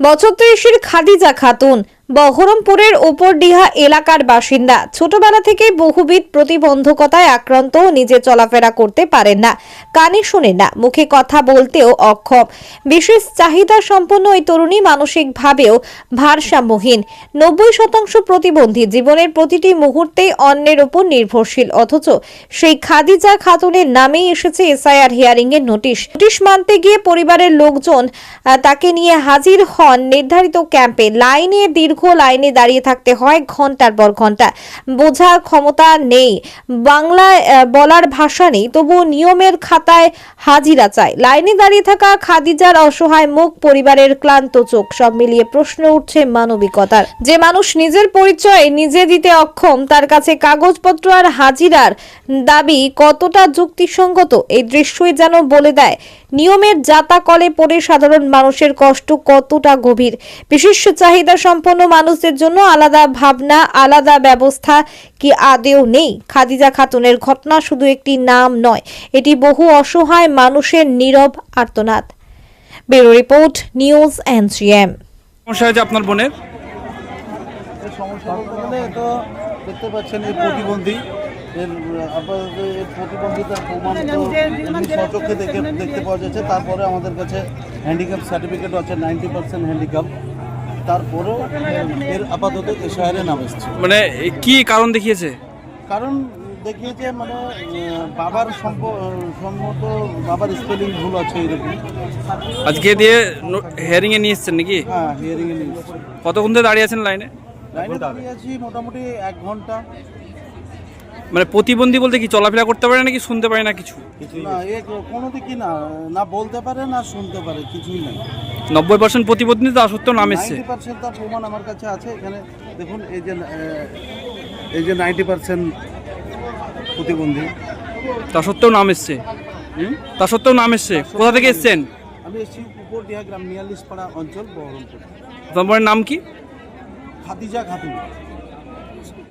বছর ত্রিশের খাদিজা খাতুন। বহরমপুরের উপরডিহা এলাকার বাসিন্দা। ছোটবেলা থেকে বহুবিধ প্রতিবন্ধকতায় আক্রান্ত নিজে চলাফেরা করতে পারেন না। কানে শোনেন না, মুখে কথা বলতেও অক্ষম। বিশেষ চাহিদা সম্পন্ন ওই তরুণী মানসিকভাবেও ভারসাম্যহীন। নব্বই শতাংশ প্রতিবন্ধী জীবনের প্রতিটি মুহূর্তেই অন্যের উপর নির্ভরশীল, অথচ সেই খাদিজা খাতুনের নামেই এসেছে এসআইআর হিয়ারিং এর নোটিশ। নোটিশ মানতে গিয়ে পরিবারের লোকজন তাকে নিয়ে হাজির হন নির্ধারিত ক্যাম্পে। লাইনে দীর্ঘ লাইনে দাঁড়িয়ে থাকতে হয় ঘণ্টার পর ঘণ্টা। বোঝার ক্ষমতা নেই। বাংলায় বলার ভাষা নেই। তবুও নিয়মের খাতায় হাজিরা চায় লাইনে দাঁড়িয়ে থাকা খাদিজার অসহায় মুখ, পরিবারের ক্লান্ত চোখ, সব মিলিয়ে প্রশ্ন উঠছে মানবিকতার। যে মানুষ নিজের পরিচয় নিজে দিতে অক্ষম, তার কাছে কাগজপত্র আর হাজিরার দাবি কতটা যুক্তিসঙ্গত? এই দৃশ্যই যেন বলে দেয়, নিয়মের জাতা কলে পড়ে সাধারণ মানুষের কষ্ট কতটা গভীর? বিশেষ চাহিদা সম্পন্ন মানুষদের জন্য আলাদা ভাবনা আলাদা ব্যবস্থা কি আদেও নেই? খাদিজা খাতুনের ঘটনা শুধু একটি নাম নয় এটি বহু অসহায় মানুষের নীরব আর্তনাদ। ব্যুরো রিপোর্ট নিউজ এনজিএম সমস্যা হয়েছে আপনার বোনের? সমস্যা বলতে গেলে এ তো দেখতে পাচ্ছেন এই প্রতিবন্ধী। এর আপাতত এর প্রতিবন্ধিতার প্রমাণ তো দেখে দেখতে পাওয়া যাচ্ছে। তারপরে আমাদের কাছে হ্যান্ডিক্যাপ সার্টিফিকেট আছে নাইনটি পার্সেন্ট হ্যান্ডিক্যাপ তারপরেও এর আপাতত এশায়ারে নাম এসছে। মানে এ কি কারণ দেখিয়েছে? কারণ দেখিয়েছে মানে বাবার সম্মত বাবার স্পেলিং ভুল আছে এরকম। আজকে দিয়ে হেয়ারিং এ নিয়ে এসছেন নাকি? হ্যাঁ হিয়ারিংয়ে নিয়ে কতক্ষণ ধরে দাঁড়িয়ে আছেন লাইনে? লাইনে দাঁড়িয়ে আছি মোটামুটি এক ঘণ্টা। মানে প্রতিবন্ধী বলতে কি চলাফেরা করতে পারে নাকি শুনতে পারে না কিছু? না। এ কোনো দিকই না। না বলতে পারে না শুনতে পারে কিছুই নাই। নব্বই পার্সেন্ট প্রতিবন্ধী তা সত্ত্বেও নাম এসছে। পার্সেন্ট তার প্রমাণ আমার কাছে আছে। এখানে দেখুন এই যে এই যে নাইনটি পার্সেন্ট প্রতিবন্ধী। তা সত্ত্বেও নাম এসছে। তা সত্ত্বেও নাম এসছে। কোথা থেকে এসছেন? আমি এসেছি উপরডিহা গ্রাম নিয়ালিশ পাড়া অঞ্চল বহরমপুর। তোমার নাম কি? খাদিজা খাতুন।